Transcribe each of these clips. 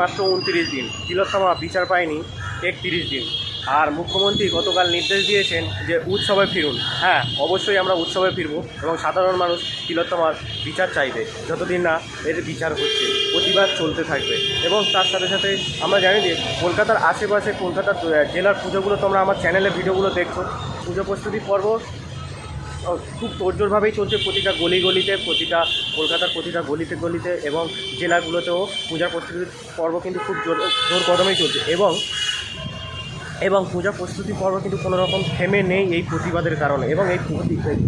মাত্র উনত্রিশ দিন। তিলোত্তমা বিচার পায়নি, একত্রিশ দিন। আর মুখ্যমন্ত্রী গতকাল নির্দেশ দিয়েছেন যে উৎসবে ফিরুন। হ্যাঁ অবশ্যই আমরা উৎসবে ফিরবো এবং সাধারণ মানুষ তিলোত্তমার বিচার চাইবে। যতদিন না এর বিচার হচ্ছে, প্রতিবাদ চলতে থাকবে। এবং তার সাথে সাথে আমরা জানি যে কলকাতার আশেপাশে কলকাতার জেলার পুজোগুলো তোমরা আমার চ্যানেলে ভিডিওগুলো দেখছ। পুজো প্রস্তুতি পর্ব খুব তোড়জোড়ভাবেই চলছে প্রতিটা গলি গলিতে, প্রতিটা কলকাতার প্রতিটা গলিতে গলিতে এবং জেলাগুলোতেও পূজা প্রস্তুতির পর্ব কিন্তু খুব জোর জোর কদমেই চলছে। এবং এবং পূজা প্রস্তুতি পর্ব কিন্তু কোনো রকম থেমে নেই এই প্রতিবাদের কারণে। এবং এই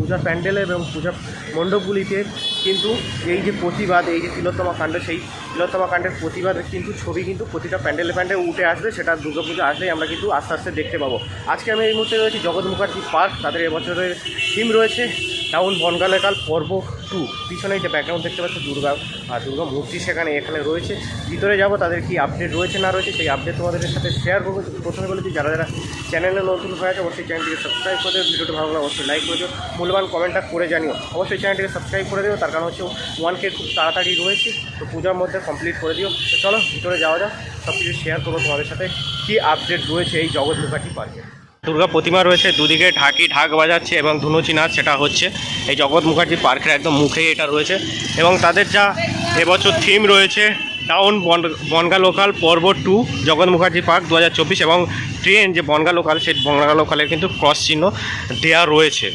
পূজা প্যান্ডেলে এবং পূজা মণ্ডপগুলিতে কিন্তু এই যে প্রতিবাদ, এই যে তিলোত্তমা কাণ্ড, সেই তিলোত্তমা কাণ্ডের প্রতিবাদের কিন্তু ছবি কিন্তু প্রতিটা প্যান্ডেলে প্যান্ডেলে উঠে আসবে, সেটা দুর্গাপুজো আসলেই আমরা কিন্তু আস্তে আস্তে দেখতে পাবো। আজকে আমি এই মুহূর্তে রয়েছি জগৎ মুখার্জি পার্ক, তাদের এবছরের থিম রয়েছে টাউন বনগালেকাল পর্ব টু। পিছনেই যে ব্যাকগ্রাউন্ড দেখতে পাচ্ছ, দুর্গা আর দুর্গা মূর্তি সেখানে এখানে রয়েছে। ভিতরে যাব, তাদের কি আপডেট রয়েছে না রয়েছে, সেই আপডেট তোমাদের সাথে শেয়ার করব। প্রথমে বলেছি, যারা যারা চ্যানেলে নতুন হয়ে আছে, অবশ্যই চ্যানেলটিকে সাবস্ক্রাইব করে দিও, ভিডিওটা ভালো লাগলে অবশ্যই লাইক করে দিও। মূল্যবান কমেন্টটা করে জানিও। অবশ্যই চ্যানেলটিকে সাবস্ক্রাইব করে দিও, তার কারণ হচ্ছে ওয়ান কে খুব তাড়াতাড়ি রয়েছে, তো পূজার মধ্যে কমপ্লিট করে দিও। তো চলো, ভিতরে যাওয়া যাক সব কিছু শেয়ার করব তোমাদের সাথে, কী আপডেট রয়েছে এই জগৎ মুখাটি পার্কে। দুর্গা প্রতিমা রয়েছে, দুদিকে ঢাকি, ঢাক বাজাচ্ছে এবং ধুনুচি নাচ সেটা হচ্ছে। এই জগৎ মুখার্জি পার্কের একদম মুখেই এটা রয়েছে এবং তাদের যা এবছর থিম রয়েছে টাউন বনগা লোকাল পর্ব টু জগৎ মুখার্জি পার্ক দু হাজার চব্বিশ এবং ট্রেন যে বনগা লোকাল সেই বনগা লোকালের কিন্তু ক্রস চিহ্ন দেওয়া রয়েছে।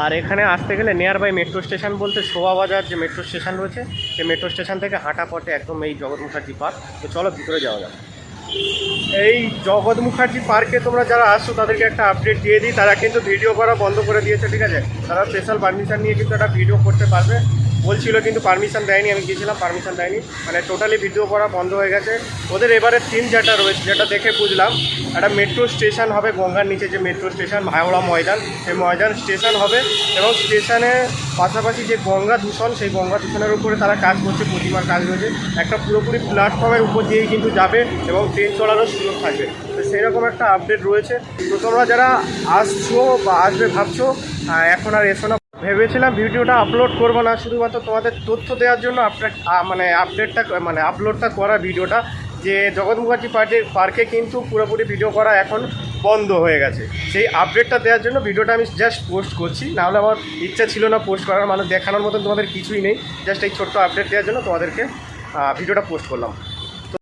আর এখানে আসতে গেলে নিয়ার বাই মেট্রো স্টেশন বলতে শোভাবাজার যে মেট্রো স্টেশন রয়েছে, সেই মেট্রো স্টেশন থেকে হাঁটা পথে একদম এই জগৎ মুখার্জি পার্ক। তো চলো ভিতরে যাওয়া যাক। এই জগৎ মুখার্জি পার্কে তোমরা যারা আসছো, তাদেরকে একটা আপডেট দিয়ে দিই। তারা কিন্তু ভিডিও করা বন্ধ করে দিয়েছে, ঠিক আছে? তারা স্পেশাল পারমিশন নিয়ে কিন্তু একটা ভিডিও করতে পারবে। বলছিল কিন্তু পারমিশন দেয়নি, আমি গিয়েছিলাম পারমিশন দেয়নি। মানে টোটালি ভিডিও করা বন্ধ হয়ে গেছে। ওদের এবারে তিন যেটা রয়েছে, যেটা দেখে বুঝলাম, একটা মেট্রো স্টেশন হবে গঙ্গার নিচে যে মেট্রো স্টেশন ভায়োড়া ময়দান। সেই ময়দান স্টেশন হবে এবং স্টেশনে পাশাপাশি যে গঙ্গা দূষণ, সেই গঙ্গা দূষণের উপরে তারা কাজ করছে প্রতিমার কাজ রয়েছে। একটা পুরোপুরি প্ল্যাটফর্মের উপর দিয়েই কিন্তু যাবে এবং ট্রেন চলারও সুযোগ থাকবে। তো সেরকম একটা আপডেট রয়েছে। তো তোমরা যারা আসছো বা আসবে, ভাবছ এখন আর এসো না। ভেবেছিলাম ভিডিওটা আপলোড করব না, শুধুমাত্র তোমাদের তথ্য দেওয়ার জন্য আপডেট মানে আপডেটটা মানে আপলোডটা করা ভিডিওটা, যে জগৎ মুখার্জি পার্কে পার্কে কিন্তু পুরোপুরি ভিডিও করা এখন বন্ধ হয়ে গেছে। সেই আপডেটটা দেওয়ার জন্য ভিডিওটা আমি জাস্ট পোস্ট করছি, নাহলে আমার ইচ্ছা ছিল না পোস্ট করার মানে দেখানোর মতন তোমাদের কিছুই নেই। জাস্ট এই ছোট্ট আপডেট দেওয়ার জন্য তোমাদেরকে ভিডিওটা পোস্ট করলাম।